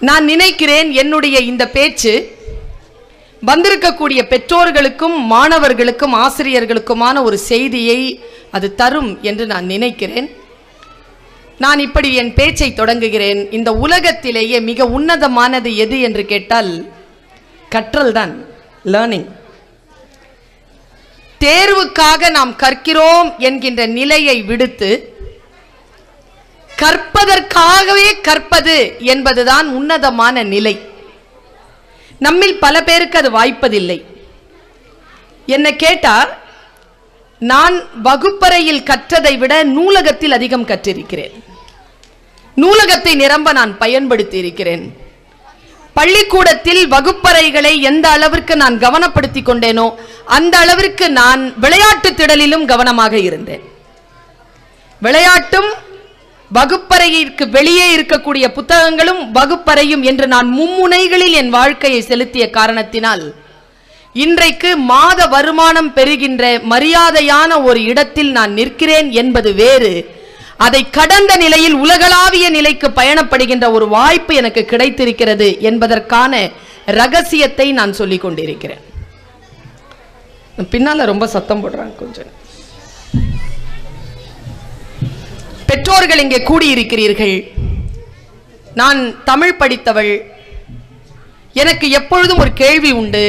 நான் நினைக்கிறேன் என்னுடைய இந்த பேச்சு வந்திருக்கக்கூடிய பெற்றோர்களுக்கும் மாணவர்களுக்கும் ஆசிரியர்களுக்குமான ஒரு செய்தியை அது தரும் என்று நான் நினைக்கிறேன். நான் இப்படி என் பேச்சை தொடங்குகிறேன். இந்த உலகத்திலேயே மிக உன்னதமானது எது என்று கேட்டால் கற்றல் தான் லேர்னிங் தேர்வுக்காக நாம் கற்கிறோம் என்கின்ற நிலையை விடுத்து கற்பதற்காகவே கற்பது என்பதுதான் உன்னதமான நிலை. நம்மில் பல பேருக்கு அது வாய்ப்பதில்லை. என்னை கேட்டா நான் வகுப்பறையில் கற்றதை விட நூலகத்தில் அதிகம் கற்றிருக்கிறேன். நூலகத்தை நிரம்ப நான் பயன்படுத்தி இருக்கிறேன் பள்ளிக்கூடத்தில் வகுப்பறைகளை எந்த அளவிற்கு நான் கவனப்படுத்தி கொண்டேனோ அந்த அளவிற்கு நான் விளையாட்டு திடலிலும் கவனமாக இருந்தேன். விளையாட்டும் வகுப்பறையிற்கு வெளியே இருக்கக்கூடிய புத்தகங்களும் வகுப்பறையும் என்று நான் மும்முனைகளில் என் வாழ்க்கையை செலுத்திய காரணத்தினால் இன்றைக்கு மாத வருமானம் பெறுகின்ற மரியாதையான ஒரு இடத்தில் நான் நிற்கிறேன் என்பது வேறு. அதை கடந்த நிலையில் உலகளாவிய நிலைக்கு பயணப்படுகின்ற ஒரு வாய்ப்பு எனக்கு கிடைத்திருக்கிறது என்பதற்கான ரகசியத்தை நான் சொல்லிக் கொண்டிருக்கிறேன். பின்னால ரொம்ப சத்தம் போடுறாங்க கொஞ்சம். பெற்றோர்கள் இங்கே கூடியிருக்கிறீர்கள். நான் தமிழ் படித்தவள். எனக்கு எப்பொழுதும் ஒரு கேள்வி உண்டு.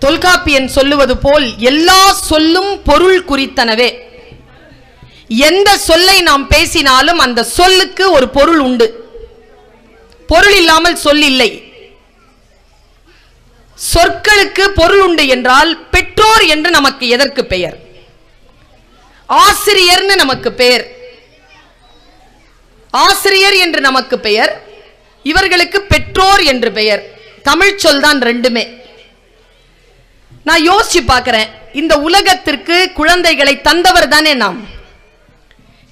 தொல்காப்பியன் சொல்லுவது போல் எல்லா சொல்லும் பொருள் குறித்தனவே. எந்த சொல்லை நாம் பேசினாலும் அந்த சொல்லுக்கு ஒரு பொருள் உண்டு. பொருள் இல்லாமல் சொல் இல்லை. சொற்களுக்கு பொருள் உண்டு என்றால் பெற்றோர் என்று நமக்கு எதற்கு பெயர்? ஆசிரியர்னு நமக்கு பெயர் ஆசிரியர் என்று நமக்கு பெயர் இவர்களுக்கு பெற்றோர் என்று பெயர். தமிழ் சொல் தான் ரெண்டுமே. நான் யோசிச்சு பார்க்கிறேன் இந்த உலகத்திற்கு குழந்தைகளை தந்தவர் தானே நாம்.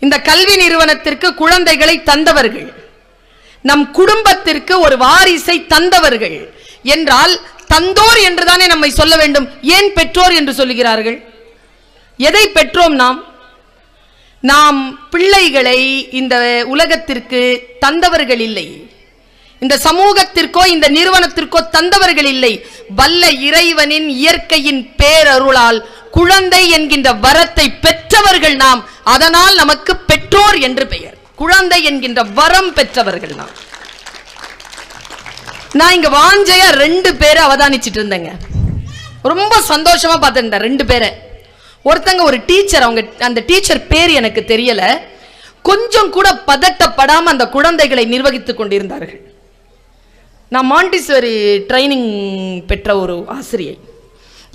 இந்த கல்வி நிறுவனத்திற்கு குழந்தைகளை தந்தவர்கள். நம் குடும்பத்திற்கு ஒரு வாரிசை தந்தவர்கள். என்றால் தந்தோர் என்றுதானே நம்மை சொல்ல வேண்டும் ஏன் பெற்றோர் என்று சொல்லுகிறார்கள்? எதை பெற்றோம் நாம்? நாம் பிள்ளைகளை இந்த உலகத்திற்கு தந்தவர்கள் இல்லை. இந்த சமூகத்திற்கோ இந்த நிறுவனத்திற்கோ தந்தவர்கள் இல்லை. வல்ல இறைவனின் இயற்கையின் பேரருளால் குழந்தை என்கின்ற வரத்தை பெற்றவர்கள் நாம். அதனால் நமக்கு பெற்றோர் என்று பெயர். குழந்தை என்கின்ற வரம் பெற்றவர்கள் நாம். நான் இங்க வாஞ்சையா ரெண்டு பேரை அவதானிச்சிட்டு இருந்தேங்க. ரொம்ப சந்தோஷமா பார்த்துருந்தேன் ரெண்டு பேரை. ஒருத்தங்க ஒரு டீச்சர் அவங்க அந்த டீச்சர் பேர் எனக்கு தெரியல. கொஞ்சம் கூட பதட்டப்படாமல் அந்த குழந்தைகளை நிர்வகித்துக் கொண்டிருந்தார்கள். நான் மாண்டிசரி ட்ரைனிங் பெற்ற ஒரு ஆசிரியை.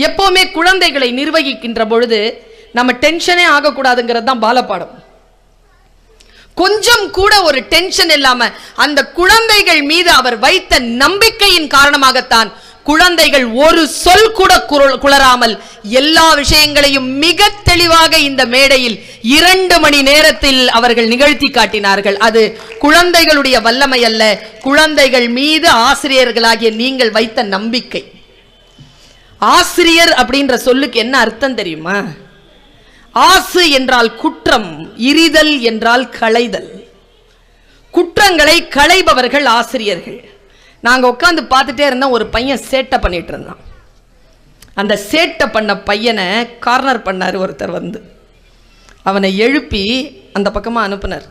எப்போவுமே குழந்தைகளை நிர்வகிக்கின்ற பொழுது நம்ம டென்ஷனே ஆகக்கூடாதுங்கிறது தான் பாலப்பாடம். கொஞ்சம் கூட ஒரு டென்ஷன் இல்லாம அந்த குழந்தைகள் மீது அவர் வைத்த நம்பிக்கையின் காரணமாகத்தான் குழந்தைகள் ஒரு சொல் கூட குளராமல் எல்லா விஷயங்களையும் மிக தெளிவாக இந்த மேடையில் இரண்டு மணி நேரத்தில் அவர்கள் நிகழ்த்தி காட்டினார்கள். அது குழந்தைகளுடைய வல்லமை அல்ல. குழந்தைகள் மீது ஆசிரியர்களாகிய நீங்கள் வைத்த நம்பிக்கை. ஆசிரியர் அப்படின்ற சொல்லுக்கு என்ன அர்த்தம் தெரியுமா? ஆசு என்றால் குற்றம் இரிதல் என்றால் களைதல். குற்றங்களை களைபவர்கள் ஆசிரியர்கள். நாங்கள் உட்காந்து பார்த்துட்டே இருந்தோம் ஒரு பையன் சேட்டை பண்ணிட்டு இருந்தான். அந்த சேட்டை பண்ண பையனை கார்னர் பண்ணார் ஒருத்தர் வந்து. அவனை எழுப்பி அந்த பக்கமாக அனுப்புனார்.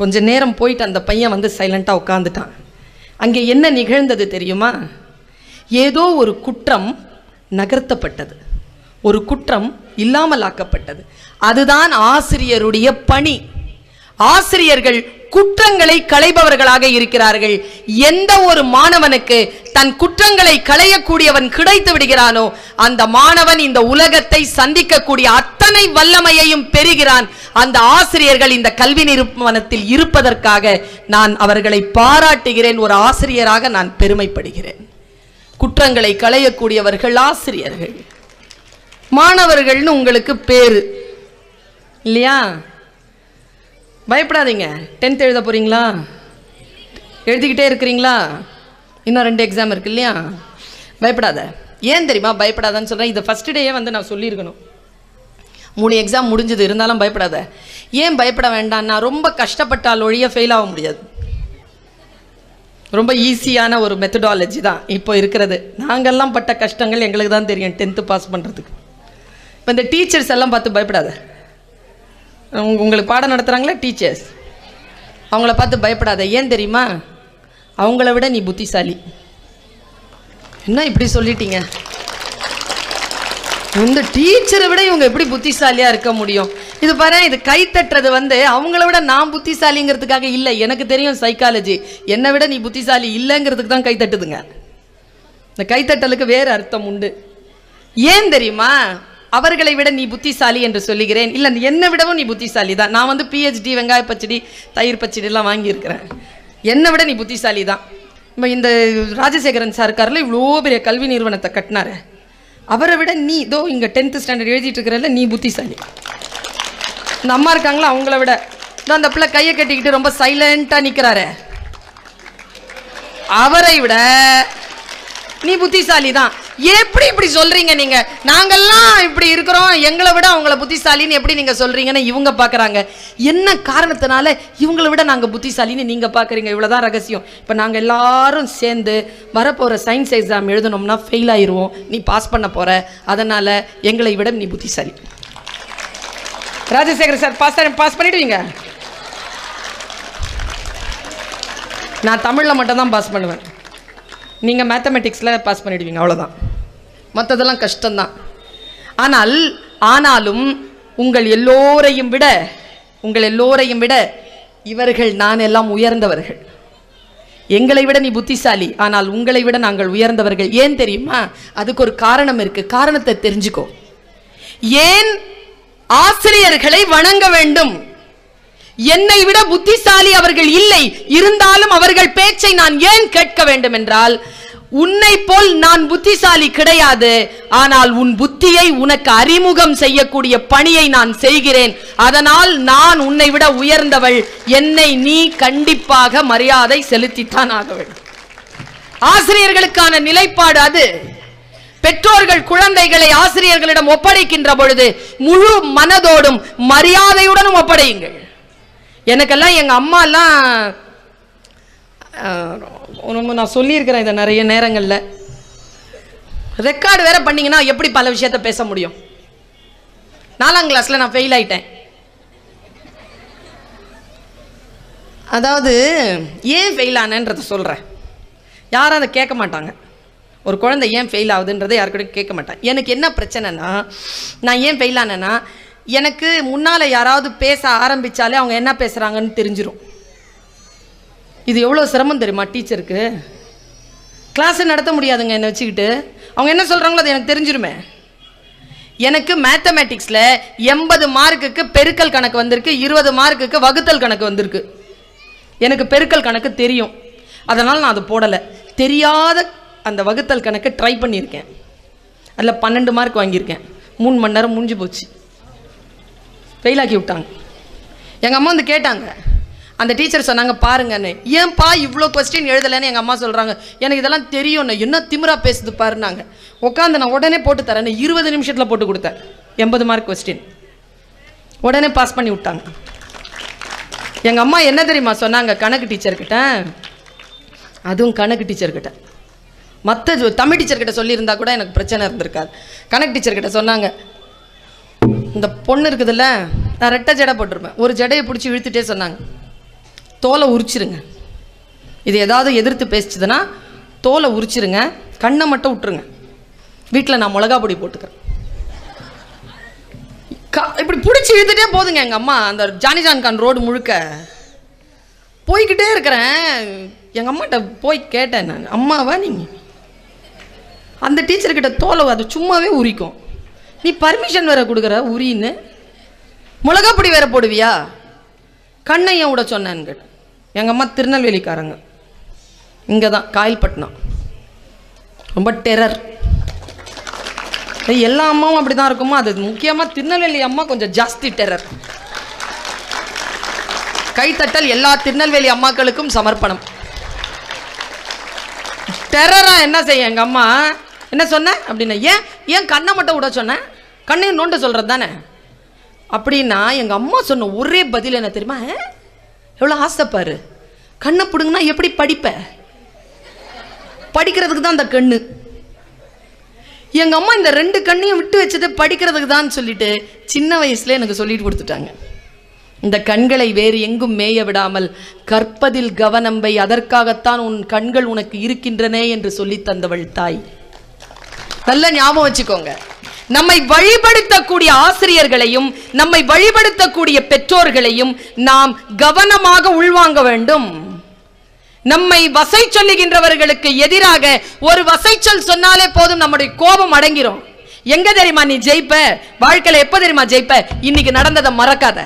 கொஞ்ச நேரம் போயிட்டு அந்த பையன் வந்து சைலண்ட்டாக உட்காந்துட்டான் அங்கே என்ன நிகழ்ந்தது தெரியுமா? ஏதோ ஒரு குற்றம் நகர்த்தப்பட்டது. ஒரு குற்றம் இல்லாமல் ஆக்கப்பட்டது அதுதான் ஆசிரியருடைய பணி. ஆசிரியர்கள் குற்றங்களை களைபவர்களாக இருக்கிறார்கள். எந்த ஒரு மாணவனுக்கு தன் குற்றங்களை களையக்கூடியவன் கிடைத்து விடுகிறானோ அந்த மாணவன் இந்த உலகத்தை சந்திக்கக்கூடிய அத்தனை வல்லமையையும் பெறுகிறான். அந்த ஆசிரியர்கள் இந்த கல்வி நிறுவனத்தில் இருப்பதற்காக நான் அவர்களை பாராட்டுகிறேன். ஒரு ஆசிரியராக நான் பெருமைப்படுகிறேன். குற்றங்களை களையக்கூடியவர்கள் ஆசிரியர்கள். மாணவர்கள்னு உங்களுக்கு பேரு. இல்லையா? பயப்படாதீங்க. டென்த் எழுத போகிறீங்களா எழுதிக்கிட்டே இருக்கிறீங்களா? இன்னும் ரெண்டு எக்ஸாம் இருக்கு இல்லையா? பயப்படாத. ஏன் தெரியுமா? பயப்படாதான்னு சொல்கிறேன் இதை ஃபஸ்ட்டு டேயே வந்து நான் சொல்லியிருக்கணும். மூணு எக்ஸாம் முடிஞ்சது. இருந்தாலும் பயப்படாத. ஏன் பயப்பட வேண்டாம் நான் ரொம்ப கஷ்டப்பட்டால் ஒழிய ஃபெயில் ஆக முடியாது. ரொம்ப ஈஸியான ஒரு மெத்தடாலஜி தான் இப்போ இருக்கிறது. நாங்கள்லாம் பட்ட கஷ்டங்கள் எங்களுக்கு தான் தெரியும். டென்த்து பாஸ் பண்ணுறதுக்கு இப்போ இந்த டீச்சர்ஸ் எல்லாம் பார்த்து பயப்படாத. உங்களுக்கு பாடம் நடத்துகிறாங்களே டீச்சர்ஸ் அவங்கள பார்த்து பயப்படாத. ஏன் தெரியுமா? அவங்கள விட நீ புத்திசாலி. என்ன இப்படி சொல்லிட்டீங்க? இந்த டீச்சரை விட இவங்க எப்படி புத்திசாலியாக இருக்க முடியும்? இது பாரு இது கை தட்டுறது வந்து அவங்கள விட நான் புத்திசாலிங்கிறதுக்காக இல்லை. எனக்கு தெரியும் சைக்காலஜி என்னை விட நீ புத்திசாலி இல்லைங்கிறதுக்கு தான் கை தட்டுதுங்க. இந்த கைத்தட்டலுக்கு வேறு அர்த்தம் உண்டு. ஏன் தெரியுமா? அவர்களை விட நீ புத்திசாலி என்று சொல்லுகிறேன். இல்லை என்னை விடவும் நீ புத்திசாலி தான் நான் வந்து பிஹெச்டி வெங்காய பச்சடி தயிர் பச்சடி எல்லாம் வாங்கியிருக்கிறேன். என்னை விட நீ புத்திசாலி தான் இப்போ இந்த ராஜசேகரன் சார் இருக்கார்ல இவ்வளோ பெரிய கல்வி நிறுவனத்தை கட்டினாரு. அவரை விட நீ இதோ இங்கே டென்த்து ஸ்டாண்டர்ட் எழுதிட்டு இருக்கிறல நீ புத்திசாலி. இந்த அம்மா இருக்காங்களா அவங்கள விட. இதோ அந்த பிள்ளை கையை கட்டிக்கிட்டு ரொம்ப சைலண்ட்டாக நிற்கிறாரு அவரை விட நீ புத்திசாலி தான் எப்படி இப்படி சொல்றீங்க நீங்க? நாங்கெல்லாம் இப்படி இருக்கிறோம். எங்களை விட அவங்கள புத்திசாலின்னு எப்படி நீங்க சொல்றீங்கன்னு இவங்க பாக்குறாங்க. என்ன காரணத்தினால இவங்களை விட நாங்க புத்திசாலின்னு நீங்க பாக்குறீங்க? இவ்வளவுதான் ரகசியம். இப்ப நாங்க எல்லாரும் சேர்ந்து வரப்போற சயின்ஸ் எக்ஸாம் எழுதணும்னா ஃபெயில் ஆயிடுவோம் நீ பாஸ் பண்ண போற. அதனால எங்களை விட நீ புத்திசாலி. ராஜசேகர் சார் பாஸ் பாஸ் பண்ணிடுவீங்க? நான் தமிழில் மட்டும் தான் பாஸ் பண்ணுவேன். நீங்கள் மேத்தமெட்டிக்ஸில் பாஸ் பண்ணிடுவீங்க அவ்வளோதான் மற்றதெல்லாம் கஷ்டம்தான். ஆனால் ஆனாலும் உங்கள் எல்லோரையும் விட உங்கள் எல்லோரையும் விட இவர்கள் நான் எல்லாம் உயர்ந்தவர்கள். எங்களை விட நீ புத்திசாலி ஆனால் உங்களை விட நாங்கள் உயர்ந்தவர்கள். ஏன் தெரியுமா? அதுக்கு ஒரு காரணம் இருக்கு. காரணத்தை தெரிஞ்சுக்கோ. ஏன் ஆசிரியர்களை வணங்க வேண்டும்? என்னை விட புத்திசாலி அவர்கள் இல்லை. இருந்தாலும் அவர்கள் பேச்சை நான் ஏன் கேட்க வேண்டும் என்றால் உன்னை போல் நான் புத்திசாலி கிடையாது. ஆனால் உன் புத்தியை உனக்கு அறிமுகம் செய்யக்கூடிய பணியை நான் செய்கிறேன். அதனால் நான் உன்னை விட உயர்ந்தவள். என்னை நீ கண்டிப்பாக மரியாதை செலுத்தித்தான் ஆக வேண்டும். ஆசிரியர்களுக்கான நிலைப்பாடு அது. பெற்றோர்கள் குழந்தைகளை ஆசிரியர்களிடம் ஒப்படைக்கின்ற பொழுது முழு மனதோடும் மரியாதையுடனும் ஒப்படையுங்கள். எனக்கெல்லாம் எங்கள் அம்மாலாம் ரொம்ப நான் சொல்லியிருக்கிறேன் இதை நிறைய நேரங்களில். ரெக்கார்டு வேற பண்ணிங்கன்னா எப்படி பல விஷயத்த பேச முடியும்? நாலாம் கிளாஸில் நான் ஃபெயில் ஆயிட்டேன். அதாவது ஏன் ஃபெயில் ஆனேன்றத சொல்கிறேன் யாரும் அதை கேட்க மாட்டாங்க. ஒரு குழந்தை ஏன் ஃபெயில் ஆகுதுன்றதை யாருக்கிட்டையும் கேட்க மாட்டேன் எனக்கு என்ன பிரச்சனைனா நான் ஏன் ஃபெயில் ஆனேன்னா எனக்கு முன்னால் யாராவது பேச ஆரம்பித்தாலே அவங்க என்ன பேசுகிறாங்கன்னு தெரிஞ்சிடும் இது எவ்வளோ சிரமம் தெரியுமா டீச்சருக்கு? கிளாஸை நடத்த முடியாதுங்க என்னை வச்சுக்கிட்டு. அவங்க என்ன சொல்கிறாங்களோ அது எனக்கு தெரிஞ்சிருமே. எனக்கு மேத்தமேட்டிக்ஸில் எண்பது மார்க்குக்கு பெருக்கல் கணக்கு வந்திருக்கு இருபது மார்க்குக்கு வகுத்தல் கணக்கு வந்திருக்கு. எனக்கு பெருக்கல் கணக்கு தெரியும். அதனால் நான் அதை போடலை. தெரியாத அந்த வகுத்தல் கணக்கு ட்ரை பண்ணியிருக்கேன். அதில் பன்னெண்டு மார்க் வாங்கியிருக்கேன். மூணு மணி நேரம் முடிஞ்சு போச்சு. ஃபெயிலாக்கி விட்டாங்க. எங்கள் அம்மா வந்து கேட்டாங்க. அந்த டீச்சர் சொன்னாங்க பாருங்கன்னு ஏன்பா இவ்வளோ கொஸ்டின் எழுதலைன்னு எங்கள் அம்மா சொல்கிறாங்க எனக்கு இதெல்லாம் தெரியும்னு என்ன திமிரா பேசுது பாருனாங்க உட்காந்து நான் உடனே போட்டு தரேன்னு இருபது நிமிஷத்தில் போட்டு கொடுத்தேன். எண்பது மார்க் கொஸ்டின் உடனே பாஸ் பண்ணி விட்டாங்க. எங்கள் அம்மா என்ன தெரியுமா சொன்னாங்க கணக்கு டீச்சர்கிட்ட அதுவும் கணக்கு டீச்சர்கிட்ட மற்ற தமிழ் டீச்சர்கிட்ட சொல்லியிருந்தா கூட எனக்கு பிரச்சனை இருந்திருக்காது. கணக்கு டீச்சர்கிட்ட சொன்னாங்க இந்த பொண்ணு இருக்குதுல்ல நான் ரெட்டை ஜடை போட்டிருப்பேன். ஒரு ஜடையை பிடிச்சி இழுத்துட்டே சொன்னாங்க. தோலை உரிச்சிருங்க. இது ஏதாவது எதிர்த்து பேசிச்சதுன்னா தோலை உரிச்சிருங்க கண்ணை மட்டும் விட்டுருங்க. வீட்டில் நான் மிளகா பொடி போட்டுக்கிறேன். இப்படி பிடிச்சி இழுத்துட்டே போதுங்க எங்கள் அம்மா. அந்த ஜானி ஜான்கான் ரோடு முழுக்க. போய்கிட்டே இருக்கிறேன். எங்கள் அம்மாட்ட போய் கேட்டேன் நான். அம்மாவா நீங்கள் அந்த டீச்சர்கிட்ட தோலை அது சும்மாவே உரிக்கும். நீ பர்மிஷன் வேற கொடுக்குற உரின்னு? மிளகாப்பொடி வேற போடுவியா? கண்ணை ஏன் விட சொன்னேன்னு கேட்டேன். எங்கள் அம்மா திருநெல்வேலிக்காரங்க. இங்கே தான் காயல்பட்டினம். ரொம்ப டெரர் எல்லா அம்மாவும் அப்படி தான் இருக்குமா? அது முக்கியமாக திருநெல்வேலி அம்மா கொஞ்சம் ஜாஸ்தி டெரர் கைத்தட்டல் எல்லா திருநெல்வேலி அம்மாக்களுக்கும் சமர்ப்பணம். டெரரா என்ன செய்ய எங்கள் அம்மா? என்ன சொன்ன? அப்படின்னா ஏன் ஏன் கண்ணை மட்டும் விட சொன்னேன் கண்ணையும் நோண்ட சொல்கிறது தானே? அப்படின்னா எங்கள் அம்மா சொன்ன ஒரே பதில் என்ன தெரியுமா? எவ்வளோ ஆசைப்பாரு கண்ணை பிடுங்கன்னா எப்படி படிப்ப? படிக்கிறதுக்கு தான் அந்த கண்ணு. எங்கள் அம்மா இந்த ரெண்டு கண்ணையும் விட்டு வச்சது படிக்கிறதுக்கு தான் சொல்லிட்டு சின்ன வயசுல எனக்கு சொல்லிட்டு கொடுத்துட்டாங்க. இந்த கண்களை வேறு எங்கும் மேய விடாமல் கற்பதில் கவனம் வை அதற்காகத்தான் உன் கண்கள் உனக்கு இருக்கின்றனே என்று சொல்லி தந்தவள் தாய். நல்ல ஞாபகம் வச்சுக்கோங்க. நம்மை வழிபடுத்தக்கூடிய ஆசிரியர்களையும் நம்மை வழிபடுத்தக்கூடிய பெற்றோர்களையும் நாம் கவனமாக உள்வாங்க வேண்டும். நம்மை வசை சொல்லுகின்றவர்களுக்கு எதிராக ஒரு வசைச்சொல் சொன்னாலே போதும் நம்முடைய கோபம் அடங்கிரும். எங்க தெரியுமா நீ ஜெயிப்ப? வாழ்க்கையில எப்ப தெரியுமா ஜெயிப்ப? இன்னைக்கு நடந்ததை மறக்காத.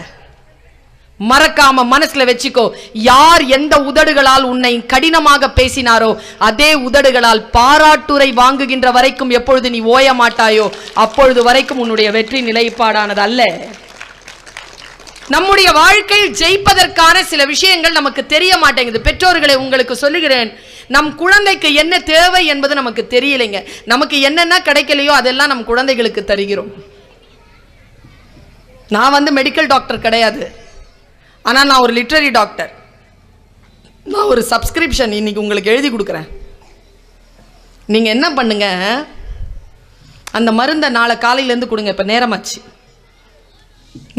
மறக்காம மனசுல வச்சுக்கோ. யார் எந்த உதடுகளால் உன்னை கடினமாக பேசினாரோ அதே உதடுகளால் பாராட்டுரை வாங்குகின்ற வரைக்கும் எப்பொழுது நீ ஓய மாட்டாயோ அப்பொழுது வரைக்கும் உன்னுடைய வெற்றி நிலைப்பாடானது அல்ல. நம்முடைய வாழ்க்கையில் ஜெயிப்பதற்கான சில விஷயங்கள் நமக்கு தெரிய மாட்டேங்குது. பெற்றோர்களை உங்களுக்கு சொல்லுகிறேன் நம் குழந்தைக்கு என்ன தேவை என்பது நமக்கு தெரியலைங்க. நமக்கு என்னென்ன கிடைக்கலையோ அதெல்லாம் நம் குழந்தைகளுக்கு தருகிறோம். நான் வந்து மெடிக்கல் டாக்டர் கிடையாது. ஆனால் நான் ஒரு லிட்ரரி டாக்டர் நான் ஒரு சப்ஸ்கிரிப்ஷன் இன்னைக்கு உங்களுக்கு எழுதி கொடுக்குறேன். நீங்கள் என்ன பண்ணுங்க? அந்த மருந்தை நாளை காலையிலேருந்து கொடுங்க இப்போ நேரமாச்சு.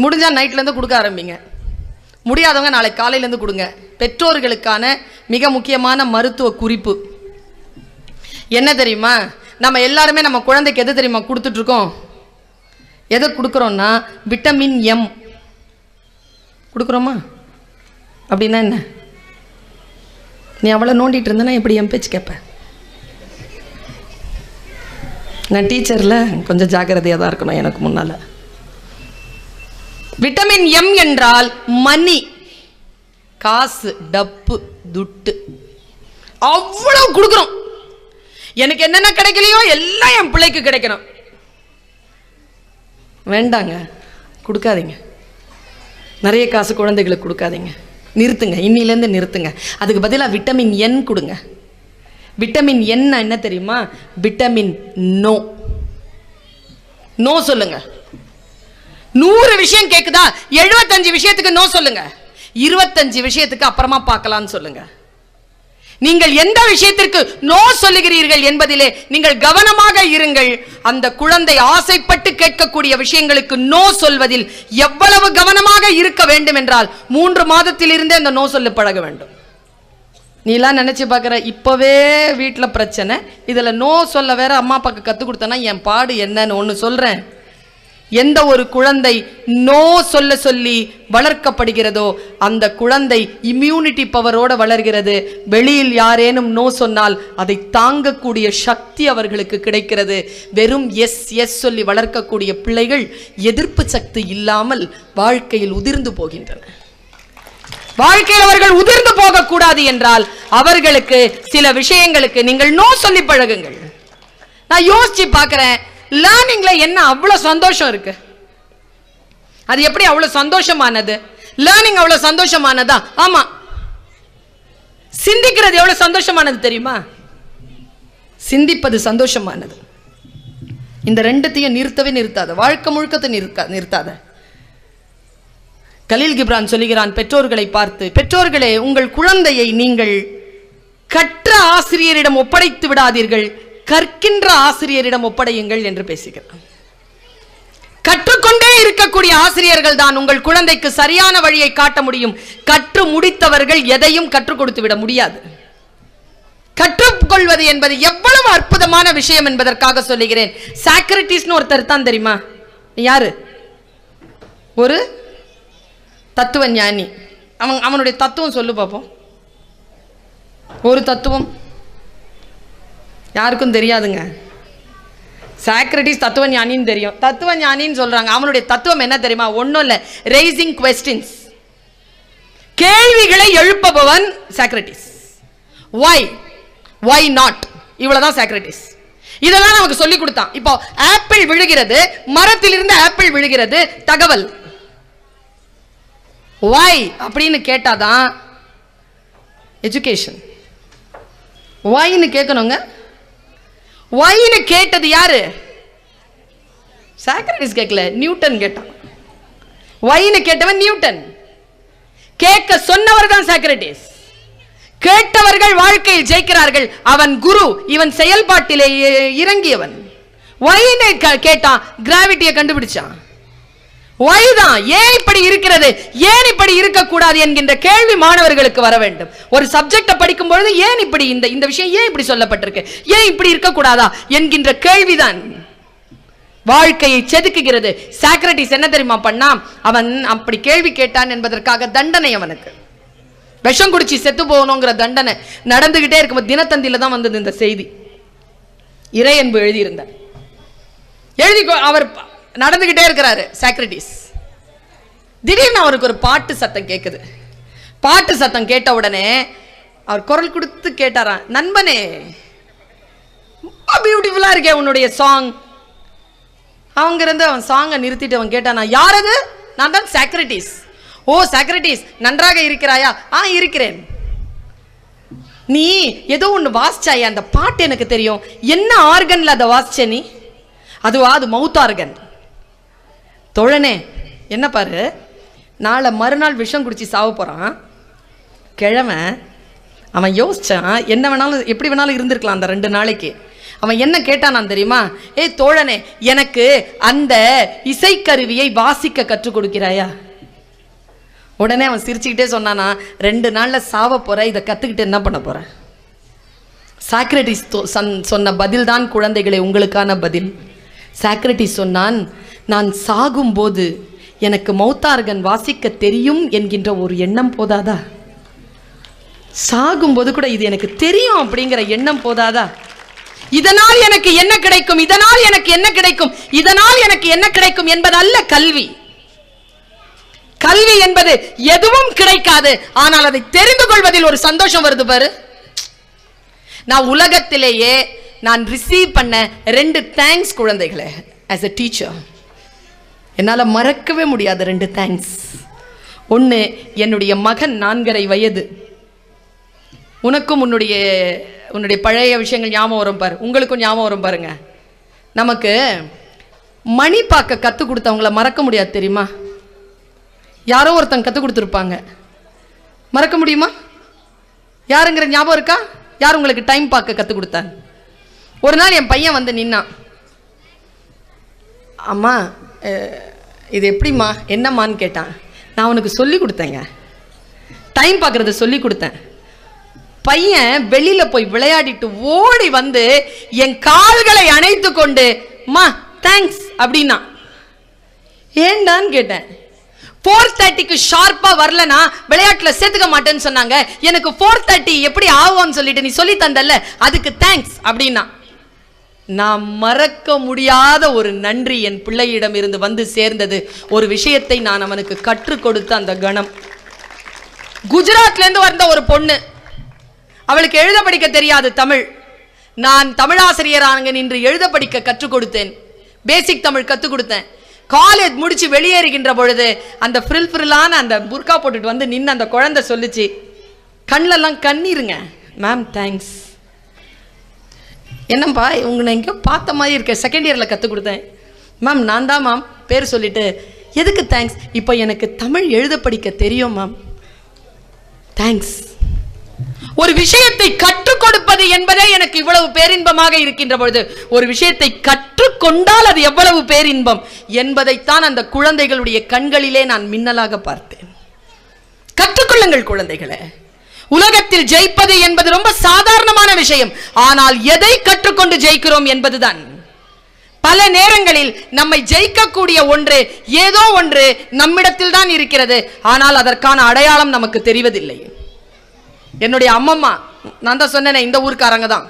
முடிஞ்சால் நைட்லேருந்து கொடுக்க ஆரம்பிங்க. முடியாதவங்க நாளை காலையிலேருந்து கொடுங்க. பெற்றோர்களுக்கான மிக முக்கியமான மருத்துவ குறிப்பு. என்ன தெரியுமா? நம்ம எல்லாருமே நம்ம குழந்தைக்கு எது தெரியுமா கொடுத்துட்ருக்கோம் எதை கொடுக்குறோன்னா விட்டமின் எம் கொடுக்குறோமா? அப்படின்னா என்ன? நீ அவளை நோண்டிட்டு இருந்தனா எப்படி என் பேச்சு கேட்பேன் நான் டீச்சரில் கொஞ்சம் ஜாக்கிரதையாக தான் இருக்கணும் எனக்கு முன்னால். விட்டமின் எம் என்றால் மணி காசு டப்பு துட்டு. அவ்வளவு கொடுக்குறோம். எனக்கு என்னென்ன கிடைக்கலையோ எல்லாம் என் பிள்ளைக்கு கிடைக்கணும். வேண்டாங்க கொடுக்காதீங்க. நிறைய காசு குழந்தைகளுக்கு கொடுக்காதீங்க. நிறுத்துங்க. இன்னிலேருந்து நிறுத்துங்க. அதுக்கு பதிலாக விட்டமின் என் கொடுங்க. விட்டமின் என் என்ன தெரியுமா? விட்டமின் நோ நோ சொல்லுங்க. நூறு விஷயம் கேட்குதா எழுபத்தஞ்சு விஷயத்துக்கு நோ சொல்லுங்க. இருபத்தஞ்சு விஷயத்துக்கு அப்புறமா பார்க்கலான்னு சொல்லுங்கள் நீங்கள் எந்த விஷயத்திற்கு நோ சொல்லுகிறீர்கள் என்பதிலே நீங்கள் கவனமாக இருங்கள். அந்த குழந்தை ஆசைப்பட்டு கேட்கக்கூடிய விஷயங்களுக்கு நோ சொல்வதில் எவ்வளவு கவனமாக இருக்க வேண்டும் என்றால் மூன்று மாதத்திலிருந்தே அந்த நோ சொல்ல பழக வேண்டும். நீலாம் நினைச்சு பார்க்குற இப்போவே வீட்டில் பிரச்சனை. இதில் நோ சொல்ல வேற அம்மா அப்பாவுக்கு கற்றுக் கொடுத்தனா என் பாடு என்னன்னு ஒன்று சொல்கிறேன் எந்த ஒரு குழந்தை நோ சொல்ல சொல்லி வளர்க்கப்படுகிறதோ அந்த குழந்தை இம்யூனிட்டி பவரோட வளர்கிறது. வெளியில் யாரேனும் நோ சொன்னால் அதை தாங்கக்கூடிய சக்தி அவர்களுக்கு கிடைக்கிறது. வெறும் எஸ் எஸ் சொல்லி வளர்க்கக்கூடிய பிள்ளைகள் எதிர்ப்பு சக்தி இல்லாமல் வாழ்க்கையில் உதிர்ந்து போகின்றன. வாழ்க்கையில் அவர்கள் உதிர்ந்து போகக்கூடாது என்றால் அவர்களுக்கு சில விஷயங்களுக்கு நீங்கள் நோ சொல்லி பழகுங்கள். நான் யோசிச்சு பார்க்குறேன் லேர்னிங்ல என்ன அவ்வளோ சந்தோஷம் இருக்கு? அது எப்படி அவ்வளவு சந்தோஷமானது? லேர்னிங் அவ்வளோ சந்தோஷமானதா? ஆமா. சிந்திக்கிறது எவ்வளோ சந்தோஷமானது தெரியுமா? சிந்திப்பது சந்தோஷமானது. இந்த ரெண்டுத்தையும் நிறுத்தவே நிறுத்தாத. வாழ்க்கை முழுக்கத்தை நிறுத்தாத. கலீல் கிப்ரான் சொல்லுகிறான் பெற்றோர்களை பார்த்து பெற்றோர்களே உங்கள் குழந்தையை நீங்கள் கற்ற ஆசிரியரிடம் ஒப்படைத்து விடாதீர்கள். கற்கின்ற ஆசிரியரிடம் ஒப்படையுங்கள் என்று பேசுகிறார். கற்றுக்கொண்டே இருக்கக்கூடிய ஆசிரியர்கள் தான் உங்கள் குழந்தைக்கு சரியான வழியை காட்ட முடியும். கற்று முடித்தவர்கள் எதையும் கற்றுக் கொடுத்து விட முடியாது. கற்றுக்கொள்வது என்பது எவ்வளவு அற்புதமான விஷயம் என்பதற்காக சொல்லுகிறேன். சாக்ரட்டிஸ்னு ஒருத்தர் தான் தெரியுமா? யாரு? ஒரு தத்துவ ஞானி அவன் அவனுடைய தத்துவம் சொல்லு பார்ப்போம் ஒரு தத்துவம். யாருக்கும் தெரியாதுங்க. சாக்ரட்டிஸ் தத்துவ ஞானின்னு தெரியும். தத்துவ ஞானின்னு சொல்கிறாங்க அவனுடைய தத்துவம் என்ன தெரியுமா? ஒன்றும் இல்லை. ரைசிங் கொஸ்டின்ஸ் கேள்விகளை எழுப்பபவன் சாக்ரட்டிஸ் ஒய் ஒய் நாட் இவ்வளோதான் சாக்ரட்டிஸ் இதெல்லாம் நமக்கு சொல்லி கொடுத்தான். இப்போ ஆப்பிள் விழுகிறது மரத்திலிருந்து ஆப்பிள் விழுகிறது தகவல். ஒய் அப்படின்னு கேட்டாதான் எஜுகேஷன் ஒய்னு கேட்கணுங்க. ஒய்னு கேட்டது யாரு? சாக்ரட்டிஸ் கேட்கல நியூட்டன் கேட்டான். ஒய்னு கேட்டவன் நியூட்டன். கேட்க சொன்னவர் தான் சாக்ரட்டிஸ் கேட்டவர்கள் வாழ்க்கையில் ஜெயிக்கிறார்கள். அவன் குரு இவன் செயல்பாட்டிலே இ- இறங்கியவன். ஒயினை கேட்டான் கிராவிட்டியை கண்டுபிடிச்சான். Why ஏன் இப்படி இருக்கிறது? ஏன் இப்படி இருக்கக்கூடாது என்கின்ற கேள்வி மாணவர்களுக்கு வர வேண்டும். ஒரு சப்ஜெக்ட படிக்கும் பொழுது ஏன் இப்படி இந்த இந்த விஷயம் ஏன் இப்படி சொல்லப்பட்டிருக்கு? ஏன் இப்படி இருக்கக்கூடாதா என்கின்ற கேள்விதான். வாழ்க்கையை செதுக்குகிறது. சாக்ரட்டிஸ் என்ன தெரியுமா பண்ணா? அவன் அப்படி கேள்வி கேட்டான் என்பதற்காக தண்டனை அவனுக்கு. விஷம் குடிச்சு செத்து போகணுங்கிற தண்டனை. நடந்துகிட்டே இருக்கும் தினத்தந்தியில தான் வந்தது இந்த செய்தி. இறையன்பு எழுதியிருந்தார். எழுதி கொ- அவர் நடந்துக்கிட்டே நடந்துகிட்டே இருக்கிறாரு சாக்ரட்டிஸ் திடீர்னு அவருக்கு ஒரு பாட்டு சத்தம் கேட்குது பாட்டு சத்தம் கேட்ட உடனே அவர் குரல் கொடுத்து கேட்டாராம் நண்பனே பியூட்டிஃபுல்லாக இருக்கே உன்னுடைய சாங் அவங்க இருந்து அவன் சாங்கை நிறுத்திட்டு அவன் கேட்டானா யார் அது? நான் தான் சாக்ரட்டிஸ் ஓ சாக்ரட்டிஸ் நன்றாக இருக்கிறாயா? ஆ இருக்கிறேன். நீ ஏதோ ஒன்று வாசிச்சாயே? அந்த பாட்டு எனக்கு தெரியும். என்ன ஆர்கனில் அதை வாசிச்ச நீ? அதுவா அது மவுத் ஆர்கன் தோழனே என்ன பாரு? நாளை மறுநாள் விஷம் குடிச்சு சாவ போகிறான் கிழமை அவன் யோசித்தான் என்ன வேணாலும் எப்படி வேணாலும் இருந்திருக்கலாம் அந்த ரெண்டு நாளைக்கு. அவன் என்ன கேட்டானான் தெரியுமா? ஏய் தோழனே எனக்கு அந்த இசைக்கருவியை வாசிக்க கற்றுக் கொடுக்கிறாயா? உடனே அவன் சிரிச்சுக்கிட்டே சொன்னானா ரெண்டு நாளில் சாவ போகிற இதை கற்றுக்கிட்டு என்ன பண்ண போகிறேன் சாக்ரட்டிஸ் சொன்ன பதில் தான் குழந்தைகளே உங்களுக்கான பதில். சாக்ரட்டிஸ் சொன்னான் நான் சாகும்போது எனக்கு மௌத்தார்கன் வாசிக்க தெரியும் என்கின்ற ஒரு எண்ணம் போதாதா? சாகும்போது கூட இது எனக்கு தெரியும் அப்படிங்கிற எண்ணம் போதாதா? இதனால் எனக்கு என்ன கிடைக்கும்? இதனால் எனக்கு என்ன கிடைக்கும்? இதனால் எனக்கு என்ன கிடைக்கும் என்பது அல்ல கல்வி. கல்வி என்பது எதுவும் கிடைக்காது. ஆனால் அதை தெரிந்து கொள்வதில் ஒரு சந்தோஷம் வருது பாரு. நான் உலகத்திலேயே நான் ரிசீவ் பண்ண ரெண்டு தேங்க்ஸ் குழந்தைகளை ஆஸ் அ டீச்சர் என்னால் மறக்கவே முடியாது ரெண்டு தேங்க்ஸ் ஒன்று என்னுடைய மகன் நான்கரை வயது. உனக்கும் உன்னுடைய உன்னுடைய பழைய விஷயங்கள் ஞாபகம் வரும் பாரு. உங்களுக்கும் ஞாபகம் வரும் பாருங்க. நமக்கு மணி பார்க்க கற்றுக் கொடுத்தவங்கள மறக்க முடியாது தெரியுமா? யாரோ ஒருத்தங்க கற்றுக் கொடுத்துருப்பாங்க. மறக்க முடியுமா? யாருங்கிற ஞாபகம் இருக்கா? யார் உங்களுக்கு டைம் பார்க்க கற்றுக் கொடுத்தாங்க ஒரு நாள் என் பையன் வந்து நின்னான். அம்மா இது எப்படிம்மா? என்னம்மான்னு கேட்டான். நான் அவனுக்கு சொல்லி கொடுத்தேங்க. டைம் பார்க்குறத சொல்லி கொடுத்தேன். பையன் வெளியில் போய் விளையாடிட்டு ஓடி வந்து என் கால்களை அணைத்து கொண்டு மா தேங்க்ஸ் அப்படின்னா. ஏண்டான்னு கேட்டேன். ஃபோர் தேர்ட்டிக்கு ஷார்ப்பாக வரலனா விளையாட்டில் சேர்த்துக்க மாட்டேன்னு சொன்னாங்க. எனக்கு ஃபோர் தேர்ட்டி எப்படி ஆகும்னு சொல்லிட்டு நீ சொல்லி தந்தல்ல அதுக்கு தேங்க்ஸ் அப்படின்னா. நான் மறக்க முடியாத ஒரு நன்றி என் பிள்ளையிடம் இருந்து வந்து சேர்ந்தது. ஒரு விஷயத்தை நான் அவனுக்கு கற்றுக் கொடுத்த அந்த கணம். குஜராத்ல இருந்து வந்த ஒரு பொண்ணு. அவளுக்கு எழுத படிக்க தெரியாது தமிழ். நான் தமிழாசிரியரான நின்று எழுத படிக்க கற்றுக் கொடுத்தேன். பேசிக் தமிழ் கற்றுக் கொடுத்தேன். காலேஜ் முடிச்சு வெளியேறுகின்ற பொழுது அந்த ஃப்ரில் ஃப்ரில்லான அந்த புர்கா போட்டுட்டு வந்து நின்று அந்த குழந்தை சொல்லுச்சு. கண்ணிலெல்லாம் கண்ணீருங்க. மேம் தேங்க்ஸ் என்னப்பா உங்களை எங்கேயோ பார்த்த மாதிரி இருக்க செகண்ட் இயரில் கற்றுக் கொடுத்தேன். மேம் நான் தான் மேம் பேர் சொல்லிட்டு. எதுக்கு தேங்க்ஸ் இப்போ எனக்கு தமிழ் எழுத படிக்க தெரியும் மேம் தேங்க்ஸ் ஒரு விஷயத்தை கற்றுக் கொடுப்பது என்பதே எனக்கு இவ்வளவு பேரின்பமாக இருக்கின்ற பொழுது. ஒரு விஷயத்தை கற்றுக்கொண்டால் அது எவ்வளவு பேரின்பம் என்பதைத்தான் அந்த குழந்தைகளுடைய கண்களிலே நான் மின்னலாக பார்த்தேன். கற்றுக்கொள்ளுங்கள் குழந்தைகளை. உலகத்தில் ஜெயிப்பது என்பது ரொம்ப சாதாரணமான விஷயம். ஆனால் எதை கற்றுக்கொண்டு ஜெயிக்கிறோம் என்பதுதான். பல நேரங்களில் நம்மை ஜெயிக்கக்கூடிய ஒன்று ஏதோ ஒன்று நம்மிடத்தில் தான் இருக்கிறது. ஆனால் அதற்கான அடையாளம் நமக்கு தெரிவதில்லை. என்னுடைய அம்மம்மா நான் தான் சொன்னேனே இந்த ஊருக்காரங்க தான்.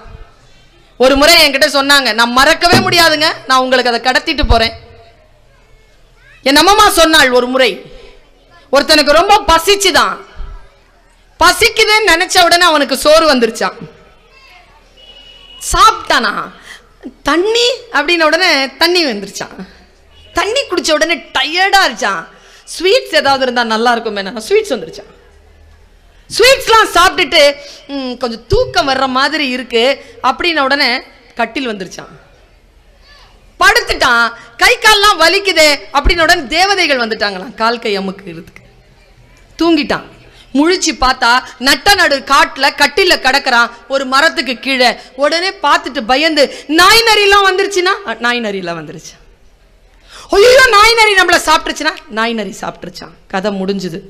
ஒரு முறை என்கிட்ட சொன்னாங்க நான் மறக்கவே முடியாதுங்க நான் உங்களுக்கு அதை கடத்திட்டு போறேன். என் அம்மம்மா சொன்னாள் ஒரு முறை ஒருத்தனுக்கு ரொம்ப பசிச்சுதான். பசிக்குதுன்னு நினைச்ச உடனே அவனுக்கு சோறு வந்துருச்சான் சாப்பிட்டானா? தண்ணி அப்படின்ன உடனே தண்ணி வந்துருச்சான் தண்ணி குடிச்ச உடனே டயர்டா இருச்சான் ஸ்வீட்ஸ் ஏதாவது இருந்தா நல்லா இருக்குமே ஸ்வீட்ஸ் வந்துருச்சான் ஸ்வீட்ஸ்லாம் சாப்பிட்டுட்டு கொஞ்சம் தூக்கம் வர்ற மாதிரி இருக்கு அப்படின்ன உடனே கட்டில் வந்துருச்சான் படுத்துட்டான். கை கால்லாம் வலிக்குதே அப்படின்னு உடனே தேவதைகள் வந்துட்டாங்களாம் கால் கை அமுக்குறதுக்கு. தூங்கிட்டான். முழிச்சு பார்த்தா நட்ட நடு காட்டில் கட்டில கடக்கிறான். ஒரு மரத்துக்கு கீழே. உடனே பார்த்துட்டு பயந்து நாய் நரிலாம் வந்துருச்சுன்னா? நாய் நரிலாம் வந்துருச்சு. ஐயோ நாய் நரி நம்மளை சாப்பிட்டுருச்சுன்னா? நாய் நரி சாப்பிட்டுருச்சான் கதை முடிஞ்சுது.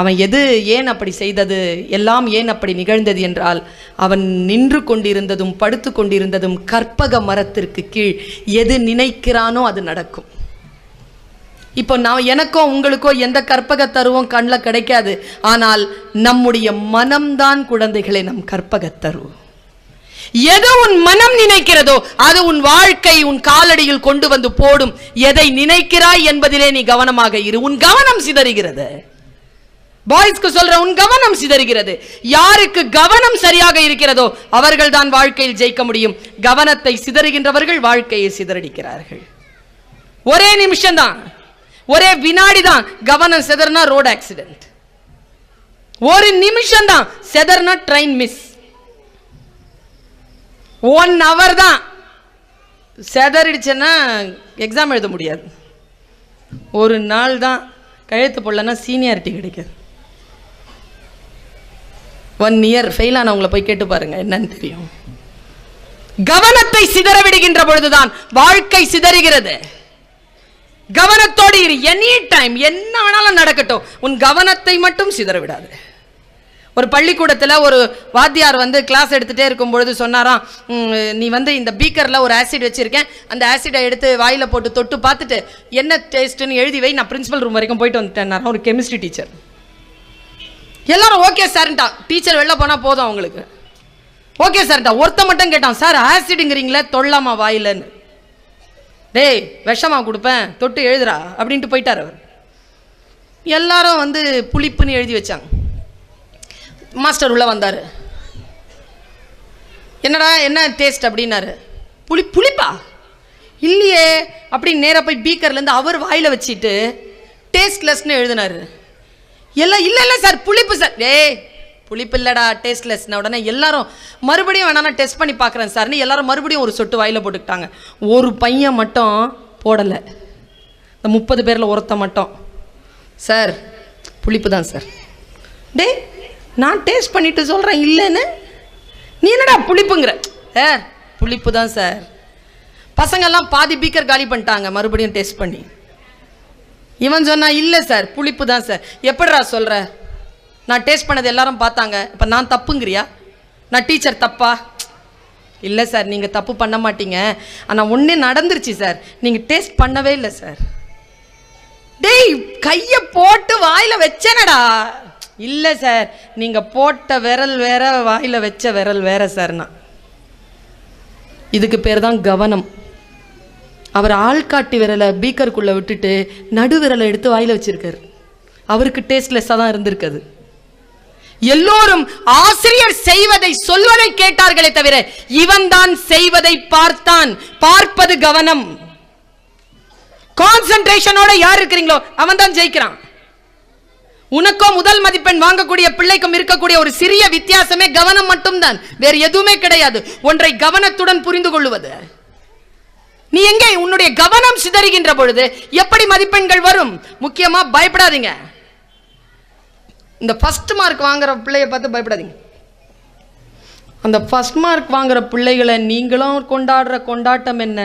அவன் எது ஏன் அப்படி செய்தது? எல்லாம் ஏன் அப்படி நிகழ்ந்தது? என்றால் அவன் நின்று கொண்டிருந்ததும் படுத்து கொண்டிருந்ததும் கற்பக மரத்திற்கு கீழ் எது நினைக்கிறானோ அது நடக்கும். இப்போ நான் எனக்கோ உங்களுக்கோ எந்த கற்பக தருவும் கண்ணில் கிடைக்காது. ஆனால் நம்முடைய மனம்தான் குழந்தைகளை நம் கற்பக தருவோம் எது உன் மனம் நினைக்கிறதோ அது உன் வாழ்க்கை உன் காலடியில் கொண்டு வந்து போடும். எதை நினைக்கிறாய் என்பதிலே நீ கவனமாக இரு. உன் கவனம் சிதறுகிறது. பாய்ஸ்க்கு சொல்ற உன் கவனம் சிதறுகிறது. யாருக்கு கவனம் சரியாக இருக்கிறதோ அவர்கள் தான் வாழ்க்கையில் ஜெயிக்க முடியும். கவனத்தை சிதறுகின்றவர்கள் வாழ்க்கையை சிதறடிக்கிறார்கள். ஒரே நிமிஷம்தான். ஒரே வினாடி தான் கவனம் செதர்னா ரோடு ஆக்சிடென்ட் ஒரு நிமிஷம் தான் செதர்னா ட்ரெயின் மிஸ் ஒன் ஹவர் தான் செதறிடுச்சுன்னா எக்ஸாம் எழுத முடியாது. ஒரு நாள் தான் கழுத்து போடலன்னா சீனியாரிட்டி கிடைக்காது. ஒன் இயர் ஃபெயில் ஆனவங்களை போய் கேட்டு பாருங்க என்னன்னு தெரியும். கவனத்தை சிதற விடுகின்ற பொழுதுதான் வாழ்க்கை சிதறுகிறது. கவனத்தோடு இரு. எனி டைம் என்ன வேணாலும் நடக்கட்டும். உன் கவனத்தை மட்டும் சிதற விடாது. ஒரு பள்ளிக்கூடத்தில் ஒரு வாத்தியார் வந்து கிளாஸ் எடுத்துகிட்டே இருக்கும் பொழுது சொன்னாராம் நீ வந்து இந்த பீக்கரில் ஒரு ஆசிட் வச்சுருக்கேன். அந்த ஆசிடை எடுத்து வாயில் போட்டு தொட்டு பார்த்துட்டு என்ன டேஸ்ட்டுன்னு எழுதி வை. நான் பிரின்சிபல் ரூம் வரைக்கும் போயிட்டு வந்துட்டேன். ஒரு கெமிஸ்ட்ரி டீச்சர் எல்லாரும் ஓகே சார்ன்ட்டா டீச்சர் வெளில போனால் போதும் அவங்களுக்கு. ஓகே சார்ன்ட்டா ஒருத்த மட்டும் கேட்டான் சார் ஆசிடுங்கிறீங்களே தொல்லாமா வாயிலன்னு. டேய் விஷமா கொடுப்பேன் தொட்டு எழுதுறா அப்படின்ட்டு போயிட்டார் அவர். எல்லாரும் வந்து புளிப்புன்னு எழுதி வச்சாங்க. மாஸ்டர் உள்ளே வந்தார். என்னடா என்ன டேஸ்ட் அப்படின்னாரு. புளி புளிப்பா? இல்லையே அப்படின்னு நேராக போய் பீக்கர்லேருந்து அவர் வாயில் வச்சுட்டு டேஸ்ட்லெஸ்ன்னு எழுதினார். எல்லாம் இல்லை இல்லை சார் புளிப்பு சார் டேய் புளிப்பு இல்லைடா டேஸ்ட்லெஸ்ன உடனே எல்லாரும் மறுபடியும் வேணா டெஸ்ட் பண்ணி பார்க்குறேன் சார்னு எல்லாரும் மறுபடியும் ஒரு சொட்டு வாயில் போட்டுக்கிட்டாங்க. ஒரு பையன் மட்டும் போடலை. இந்த முப்பது பேரில் ஒருத்தன் மட்டும். சார் புளிப்பு தான் சார் டேய் நான் டேஸ்ட் பண்ணிட்டு சொல்கிறேன் இல்லைன்னு? நீ என்னடா புளிப்புங்கிற? ஏ புளிப்பு தான் சார் பசங்கெல்லாம் பாதி பீக்கர் காலி பண்ணிட்டாங்க மறுபடியும் டேஸ்ட் பண்ணி. இவன் சொன்னா இல்லை சார் புளிப்பு தான் சார் எப்படிரா சொல்கிற நான் டேஸ்ட் பண்ணது எல்லாரும் பார்த்தாங்க. இப்போ நான் தப்புங்கிறியா? நான் டீச்சர் தப்பா? இல்லை சார் நீங்கள் தப்பு பண்ண மாட்டீங்க. ஆனால் ஒன்றே நடந்துருச்சு சார் நீங்கள் டேஸ்ட் பண்ணவே இல்லை சார் டேய் கையை போட்டு வாயில் வச்சேனடா. இல்லை சார் நீங்கள் போட்ட விரல் வேற வாயில் வச்ச விரல் வேற நான். இதுக்கு பேர் தான் கவனம். அவர் ஆள்காட்டி விரலை பீக்கருக்குள்ளே விட்டுட்டு நடு விரலை எடுத்து வாயில் வச்சிருக்காரு. அவருக்கு டேஸ்ட்லெஸ்ஸாக தான் இருந்திருக்குது. எல்லோரும் ஆசிரியர் செய்வதை சொல்வதை கேட்டார்களே தவிர இவன் தான் செய்வதை பார்த்தான். பார்ப்பது கவனம். கான்சென்ட்ரேஷனோட யார் இருக்கிறீங்களோ அவன் தான் ஜெயிக்கிறான். உனக்கோ முதல் மதிப்பெண் வாங்கக்கூடிய பிள்ளைக்கும் இருக்கக்கூடிய ஒரு சிறிய வித்தியாசமே கவனம் மட்டும்தான். வேறு எதுவுமே கிடையாது. ஒன்றை கவனத்துடன் புரிந்து கொள்ளுவது. நீ எங்கே உன்னுடைய கவனம் சிதறுகின்ற பொழுது எப்படி மதிப்பெண்கள் வரும்? முக்கியமா பயப்படாதீங்க. இந்த ஃபர்ஸ்ட் மார்க் வாங்குற பிள்ளையை பார்த்து பயப்படாதீங்க. அந்த ஃபஸ்ட் மார்க் வாங்குகிற பிள்ளைகளை நீங்களும் கொண்டாடுற கொண்டாட்டம் என்ன?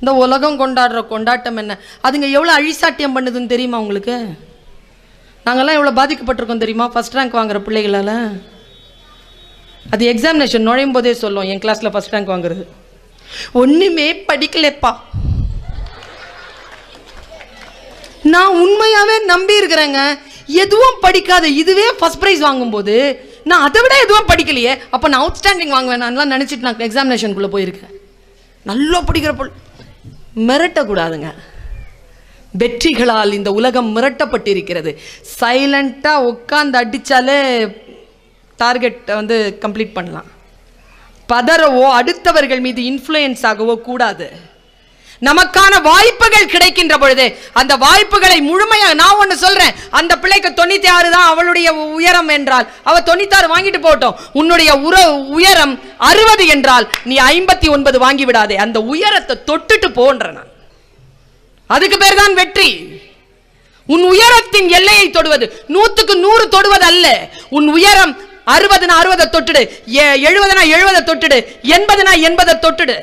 இந்த உலகம் கொண்டாடுற கொண்டாட்டம் என்ன? அதுங்க எவ்வளோ அழிசாட்டியம் பண்ணுதுன்னு தெரியுமா உங்களுக்கு? நாங்கெல்லாம் எவ்வளோ பாதிக்கப்பட்டிருக்கோம் தெரியுமா? ஃபர்ஸ்ட் ரேங்க் வாங்குற பிள்ளைகளால். அது எக்ஸாமினேஷன் நுழையும் போதே சொல்லும் என் கிளாஸில் ஃபர்ஸ்ட் ரேங்க் வாங்குறது. ஒன்றுமே படிக்கலப்பா. நான் உண்மையாகவே நம்பி இருக்கிறேங்க எதுவும் படிக்காத இதுவே ஃபர்ஸ்ட் ப்ரைஸ் வாங்கும்போது நான் அதை விட எதுவும் படிக்கலையே. அப்போ நான் அவுட்ஸ்டாண்டிங் வாங்குவேன். நான்லாம் நினச்சிட்டு நான் எக்ஸாமினேஷனுக்குள்ளே போயிருக்கேன். நல்லா படிக்கிற பொல் மிரட்டக்கூடாதுங்க. வெற்றிகளால் இந்த உலகம் மிரட்டப்பட்டிருக்கிறது. சைலண்ட்டாக உட்காந்து அடித்தாலே டார்கெட்டை வந்து கம்ப்ளீட் பண்ணலாம். பதறவோ அடுத்தவர்கள் மீது இன்ஃப்ளூயன்ஸ் ஆகவோ கூடாது. நமக்கான வாய்ப்புகள் கிடைக்கின்ற பொழுது அந்த வாய்ப்புகளை முழுமையாக நான் ஒன்று சொல்றேன். அந்த பிள்ளைக்கு தொண்ணூத்தி ஆறு தான் அவளுடைய உயரம் என்றால் அவ தொண்ணூத்தாறு வாங்கிட்டு போட்டோம் உன்னுடைய உர உயரம் அறுபது என்றால் நீ ஐம்பத்தி ஒன்பது வாங்கி விடாதே அந்த உயரத்தை தொட்டுட்டு போன்ற நான். அதுக்கு பேர் தான் வெற்றி. உன் உயரத்தின் எல்லையை தொடுவது நூத்துக்கு நூறு தொடுவது அல்ல உன் உயரம் அறுபதுனா அறுபதை தொட்டுடு எ- எழுபதுனா எழுபதை தொட்டுடு எண்பதுனா எண்பதை தொட்டுடு.